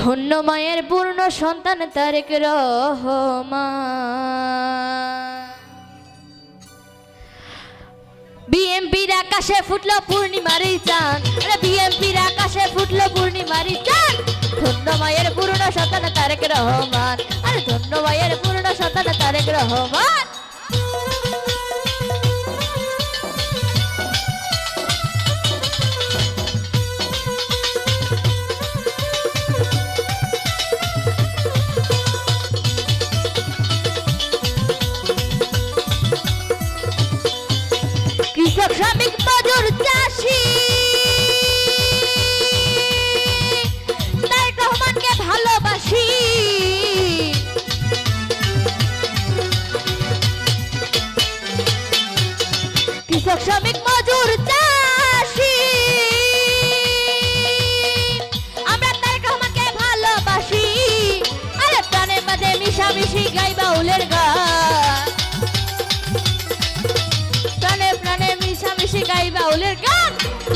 ধন্য মায়ের পূর্ণ সন্তান তারেক রহমান। বিএমপির আকাশে ফুটলো পূর্ণিমারি চান বিএমপির আকাশে ফুটলো পূর্ণিমারি চান ধন্য মায়ের পূর্ণ সন্তান তারেক রহমান। আরে ধন্য মায়ের পূর্ণ সন্তান তারেক রহমান।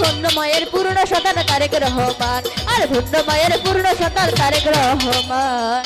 গান ধন্য মায়ের পূর্ণ সন্তান তারেক রহমান আর ধন্য মায়ের পূর্ণ সন্তান তারেক রহমান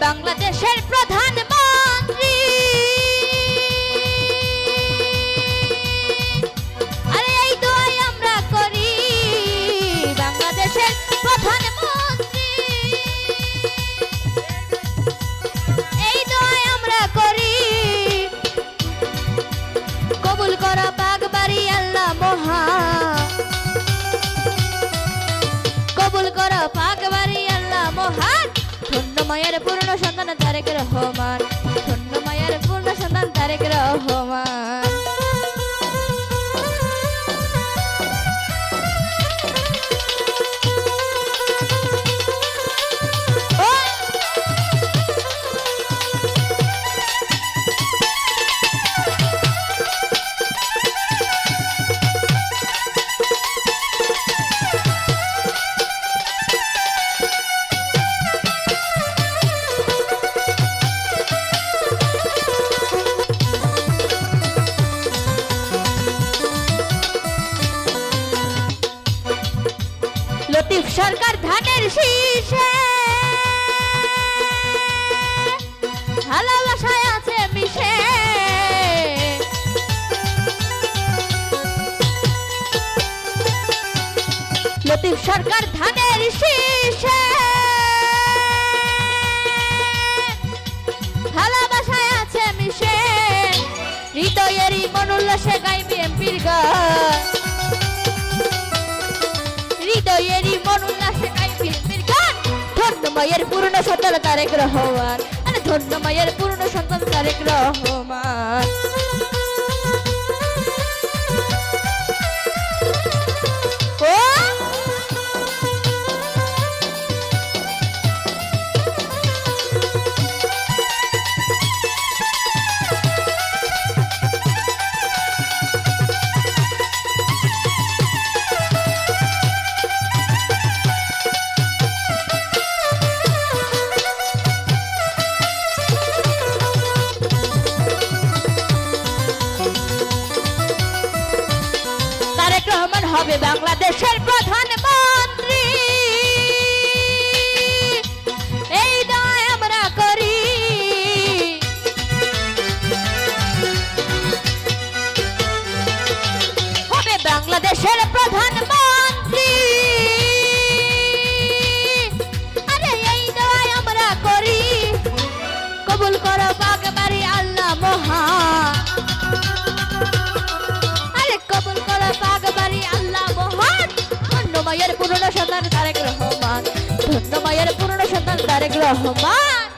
বাংলাদেশের প্রধানমন্ত্রী তারেকের সন্তান তারেক রহমান সরকার ধানের শীষে। ভালোবাসায় আছে মিশে। হৃদয়েরই মনুল্লাসে গাইবে এমপির গান হৃদয়েরই মন উল্লাসে গাই ফিল্মের গান ধন্য মায়ের পূর্ণ সন্তান তারেক রহমান। আরে ধন্য মায়ের পূর্ণ সন্তান তারেক রহমান। বাংলাদেশের প্রধানমন্ত্রী। এই দায় আমরা করি। হবে বাংলাদেশের প্রধানমন্ত্রী। আমরা করি। কবুল করো মায়ের পুরনো সন্তান তারেক রহমান। ধন্য মায়ের পুরনো সন্তান তারেক রহমান।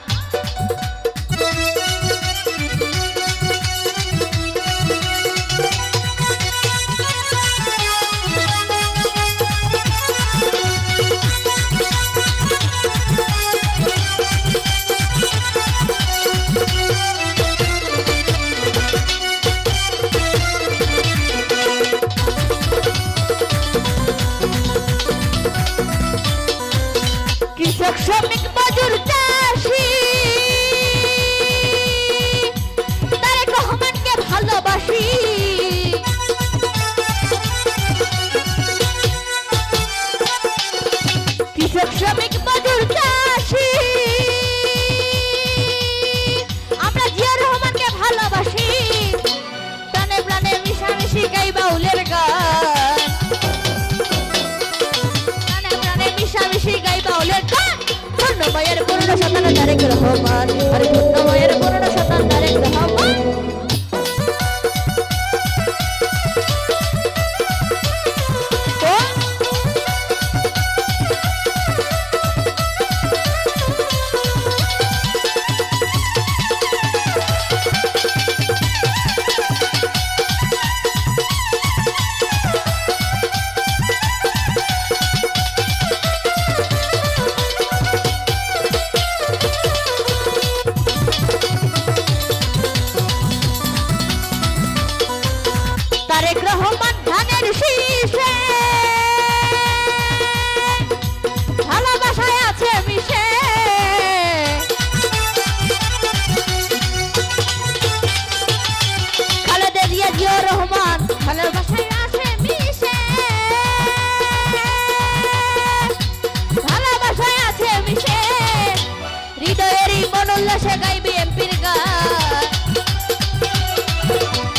সন্তান তারেক রহমান আরে পূর্ণ মন উল্লাসে গাইবি এমপির গান।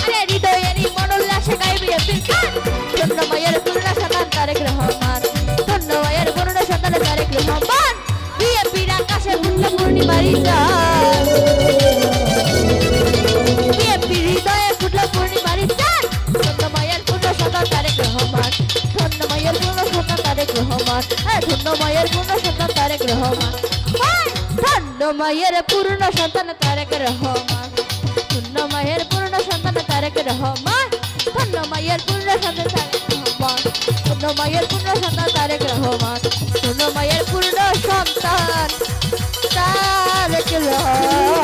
আরে হৃদয়েরই মন উল্লাসে গাইবি এমপির গান। ধন্য মায়ের পূর্ণ সন্তান তারেক রহমান। ধন্য মায়ের পূর্ণ সন্তান তারেক রহমান। বিএপির আকাশে উঠল পূর্ণিমারি চাঁদ। বিএপির হৃদয়ে ফুটল পূর্ণিমারি চাঁদ। ধন্য মায়ের পূর্ণ সন্তান তারেক রহমান। ধন্য মায়ের পূর্ণ সন্তান তারেক রহমান। হায়, ধন্য মায়ের পূর্ণ সন্তান তারেক রহমান। ধন্য মায়ের পূর্ণ সন্তান তারেক রহমান। ধন্য মায়ের পূর্ণ সন্তান তারেক রহমান। ধন্য মায়ের পূর্ণ সন্তান তারেক রহমান। ধন্য মায়ের পূর্ণ সন্তান তারেক রহমান।